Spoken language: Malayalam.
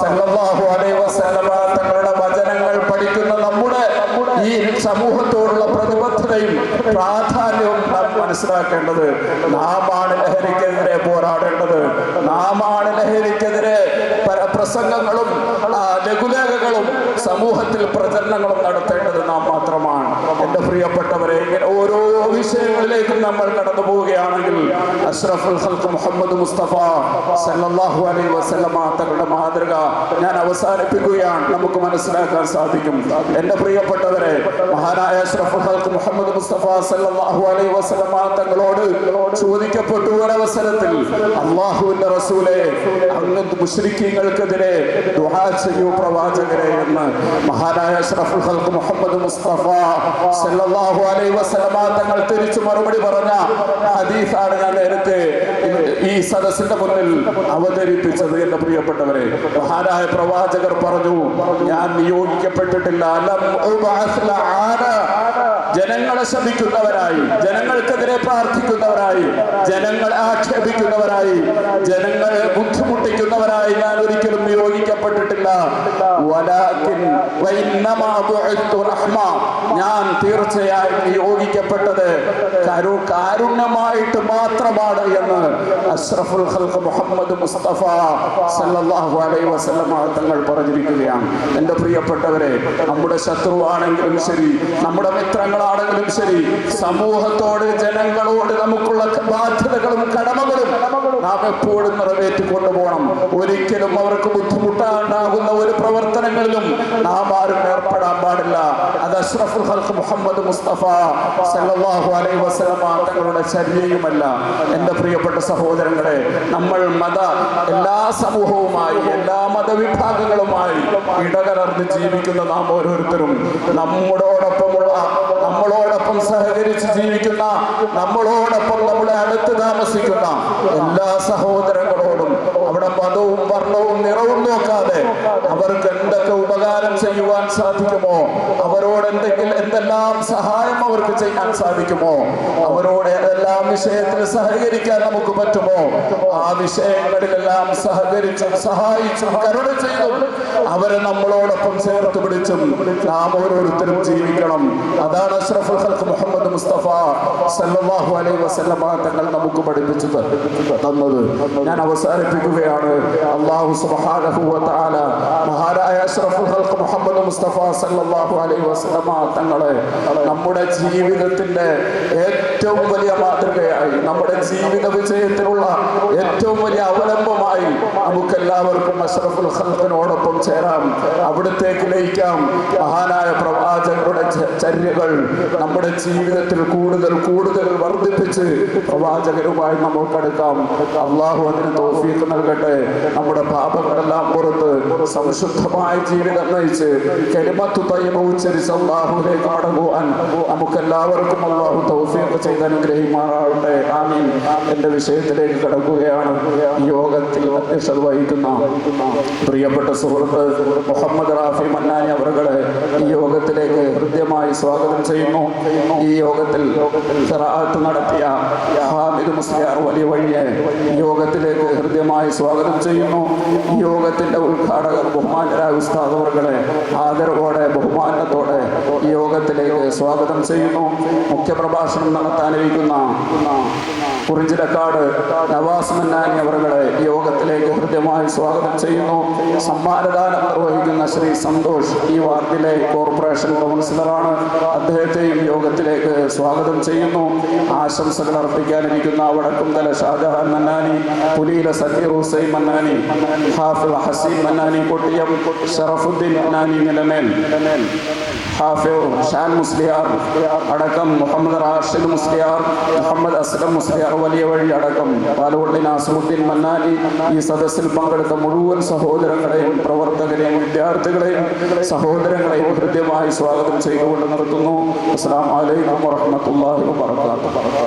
സല്ലല്ലാഹു അലൈഹി വസല്ലമ തങ്ങളുടെ വചനങ്ങൾ പഠിക്കുന്ന നമ്മുടെ ഈ സമൂഹത്തോടുള്ള പ്രതിബദ്ധതയും പ്രാധാന്യവും നാം മനസ്സിലാക്കേണ്ടത്. നാമാണ് ലഹരിക്കെതിരെ പോരാടേണ്ടത്. നാമാണ് ലഹരിക്കെതിരെ പ്രസംഗങ്ങളും ലഘുലേഖകളും സമൂഹത്തിൽ പ്രചരണങ്ങളും നടത്തേണ്ടത് നാം മാത്രമാണ്. എന്റെ പ്രിയപ്പെട്ടവരെ ഇങ്ങനെ ഓരോ വിഷയങ്ങളിലേക്കും നമ്മൾ കടന്നു പോവുകയാണെങ്കിൽ അഷ്റഫുൽ മുഹമ്മദ് മുസ്തഫ സല്ലല്ലാഹു അലൈഹി വസല്ലമ തങ്ങളുടെ മാതൃക ഞാൻ അവസാനിപ്പിക്കുകയാണ്. നമുക്ക് മനസ്സിലാക്കാൻ സാധിക്കും. എന്റെ പ്രിയപ്പെട്ടവരെ മുഹമ്മദ് മുസ്തഫ സല്ലല്ലാഹു അലൈഹി തങ്ങളോട് ചോദിക്കപ്പെട്ടു ഒരവസരത്തിൽ അള്ളാഹുവിന്റെ റസൂലെ അങ്ങ് മുസ്ലിക്കീങ്ങൾക്കെതിരെ പ്രവാചകരെ എന്ന് മഹാനായ മുഹമ്മദ് മുസ്തഫ സല്ലല്ലാഹു അലൈഹി തങ്ങൾ തിരിച്ചു മറുപടി പറഞ്ഞ ഹദീസാണ് ഞാൻ നേരത്തെ സദസ്സിന്റെ മുന്നിൽ അവതരിപ്പിച്ചത് എന്റെ പ്രിയപ്പെട്ടവരെ മഹാനായ പ്രവാചകർ പറഞ്ഞു ഞാൻ നിയോഗിക്കപ്പെട്ടിട്ടില്ല. ജനങ്ങളെ ശപിക്കുന്നവരായി ജനങ്ങൾക്കെതിരെ പ്രാർത്ഥിക്കുന്നവരായി ജനങ്ങളെ ആക്ഷേപിക്കുന്നവരായി ജനങ്ങളെ ബുദ്ധിമുട്ടിക്കുന്നവരായി ഞാൻ ഒരിക്കലും നിയോഗിക്കപ്പെട്ടിട്ടില്ല. ഞാൻ തീർച്ചയായും നിയോഗിക്കപ്പെട്ടത് കരു കാരുണ്യമായിട്ട് മാത്രമാണ് എന്ന് അഷ്റഫുൽ ഖൽഖ് മുഹമ്മദ് മുസ്തഫ സല്ലല്ലാഹു അലൈഹി വസല്ലം തങ്ങൾ പറഞ്ഞിരിക്കുകയാണ് എന്റെ പ്രിയപ്പെട്ടവരെ നമ്മുടെ ശത്രുവാണെങ്കിലും ശരി നമ്മുടെ മിത്രങ്ങളാണെങ്കിലും ശരി സമൂഹത്തോട് ജനങ്ങളോട് നമുക്കുള്ള ബാധ്യതകളും കടമകളും നാം എപ്പോഴും നിറവേറ്റി കൊണ്ടുപോകണം ഒരിക്കലും അവർക്ക് ബുദ്ധിമുട്ടാണ്ടാകുന്ന ഒരു പ്രവർത്തനങ്ങളിലും നാം ആരും ഏർപ്പെടാൻ പാടില്ല. അത് അഷ്റഫുൽ മുഹമ്മദ് മുസ്തഫ സല്ലല്ലാഹു അലൈഹി വസല്ലമ തങ്ങളുടെ ചര്യയുമല്ല എന്റെ പ്രിയപ്പെട്ട സഹോദരങ്ങളെ നമ്മൾ മത എല്ലാ സമൂഹവുമായി എല്ലാ മതവിഭാഗങ്ങളുമായി ഇടകലർന്ന് ജീവിക്കുന്ന നാം ഓരോരുത്തരും. നമ്മോടൊപ്പമുള്ള നമ്മളോടൊപ്പം സഹകരിച്ച് ജീവിക്കുന്ന നമ്മളോടൊപ്പം നമ്മളെ അടുത്ത് താമസിക്കുന്ന എല്ലാ സഹോദരങ്ങളോടും അവിടെ മതവും വർണവും നിറവും നോക്കാതെ അവർക്ക് എന്തൊക്കെ ഉപകാരം ചെയ്യുവാൻ സാധിക്കുമോ? അവരോട് എന്തെങ്കിലും എന്തെല്ലാം സഹായം അവർക്ക് ചെയ്യാൻ സാധിക്കുമോ? അവരോട് ഏതെല്ലാം വിഷയത്തിൽ സഹകരിക്കാൻ നമുക്ക് പറ്റുമോ? ആ വിഷയങ്ങളിലെല്ലാം സഹകരിച്ചും സഹായിച്ചും കരുണ ചെയ്തും അവരെ നമ്മളോടൊപ്പം ചേർത്ത് പിടിച്ചും നാം ഓരോരുത്തരും ജീവിക്കണം. അതാണ് അഷ്റഫുൽ മുഹമ്മദ് മുസ്തഫ സല്ലല്ലാഹു അലൈഹി വസല്ലമ തങ്ങൾ നമുക്ക് പഠിപ്പിച്ചു തന്നത്. ഞാൻ അവസാനിപ്പിക്കുകയാണ്. അള്ളാഹു അഷ്റഫുൽ ഖൽഖ് മുഹമ്മദ് മുസ്തഫ സല്ലല്ലാഹു അലൈഹി വസല്ലമ തങ്ങളെ നമ്മുടെ ജീവിതത്തിന്റെ ഏറ്റവും വലിയ മാതൃകയായി നമ്മുടെ ജീവിത വിജയത്തിനുള്ള ഏറ്റവും വലിയ അവലംബമായി നമുക്ക് എല്ലാവർക്കും അഷ്റഫുൽ ഖൽഖിനോടൊപ്പം ചേരാം. അവിടത്തേക്ക് ലയിക്കാം. മഹാനായ പ്രവാചകരുടെ ചര്യകൾ നമ്മുടെ ജീവിതത്തിൽ കൂടുതൽ കൂടുതൽ വർദ്ധിപ്പിച്ച് പ്രവാചകരുമായി നമുക്കെടുക്കാം അള്ളാഹു അതിന് തോഫീക്ക് നൽകട്ടെ. നമ്മുടെ പാപങ്ങളെല്ലാം പുറത്ത് സംശുദ്ധമായ ജീവിതം നയിച്ച് കരിമത്തു തയ്യമുച്ചരിച്ച് ഉച്ചരിച്ച് അള്ളാഹുലേക്ക് മടങ്ങുവാൻ നമുക്കെല്ലാവർക്കും അള്ളാഹു തൗഫീഖ് ചെയ്ത് അനുഗ്രഹിമാറാവട്ടെ ആമീൻ. എന്റെ വിഷയത്തിലേക്ക് കടക്കുകയാണ്. യോഗത്തിൽ അധ്യക്ഷത വഹിക്കുന്ന പ്രിയപ്പെട്ട സുഹൃത്ത് മുഹമ്മദ് റാഫി മന്നാനി അവരുടെ ഈ യോഗത്തിലേക്ക് ഹൃദ്യമായി സ്വാഗതം ചെയ്യുന്നു. ഈ യോഗത്തിൽ ഖിറാഅത്ത് നടത്തിയ ഹാമിദ് മുസ്ലിയാർ വലിയ വഴിയെ യോഗത്തിലേക്ക് ഹൃദ്യമായി സ്വാഗതം ചെയ്യുന്നു. ഈ യോഗത്തിന്റെ ഉദ്ഘാടകർ ബഹുമാനരായ ഉസ്താദ് അവർകളെ ആദരവോടെ ബഹുമാനത്തോടെ യോഗത്തിലേക്ക് സ്വാഗതം ചെയ്യുന്നു. മുഖ്യപ്രഭാഷണം നടത്താനിരിക്കുന്ന കുറിഞ്ചിലക്കാട് നവാസ് മന്നാനി അവരുടെ യോഗത്തിലേക്ക് ഹൃദ്യമായി സ്വാഗതം ചെയ്യുന്നു. സമ്മാനദാനം നിർവഹിക്കുന്ന ശ്രീ സന്തോഷ് ഈ വാർഡിലെ കോർപ്പറേഷൻ കൗൺസിലറാണ് അദ്ദേഹത്തെയും യോഗത്തിലേക്ക് സ്വാഗതം ചെയ്യുന്നു. ആശംസകൾ അർപ്പിക്കാനിരിക്കുന്ന വടക്കുംതല ഷാജഹാൻ മന്നാനി പുലിയിലെ സക്കീർ ഹുസൈൻ മന്നാനി ഹാഫിൾ ഹസീം മന്നാനി കൊട്ടിയം ഷറഫുദ്ദീൻ മന്നാനി നിലമേൽ. ഹാഫിൾ ഷാൻ മുസ്ലിയാർ അടക്കം മുഹമ്മദ് റാഷിദ് മുസ്ലിയാർ മുഹമ്മദ് അസ്ലം മുസ്ലിയാർ വലിയ വഴി അടക്കം പാലവള്ളി നാസറുദ്ദീൻ മന്നാനി ഈ സദസ്സിൽ പങ്കെടുത്ത മുഴുവൻ സഹോദരങ്ങളെയും പ്രവർത്തകരെയും വിദ്യാർത്ഥികളെയും സഹോദരങ്ങളെയും ഹൃദ്യമായി സ്വാഗതം ചെയ്തുകൊണ്ട് നിർത്തുന്നു. അസ്സാം വലൈക്കും വറഹമത്തല്ലാഹി വാത്തു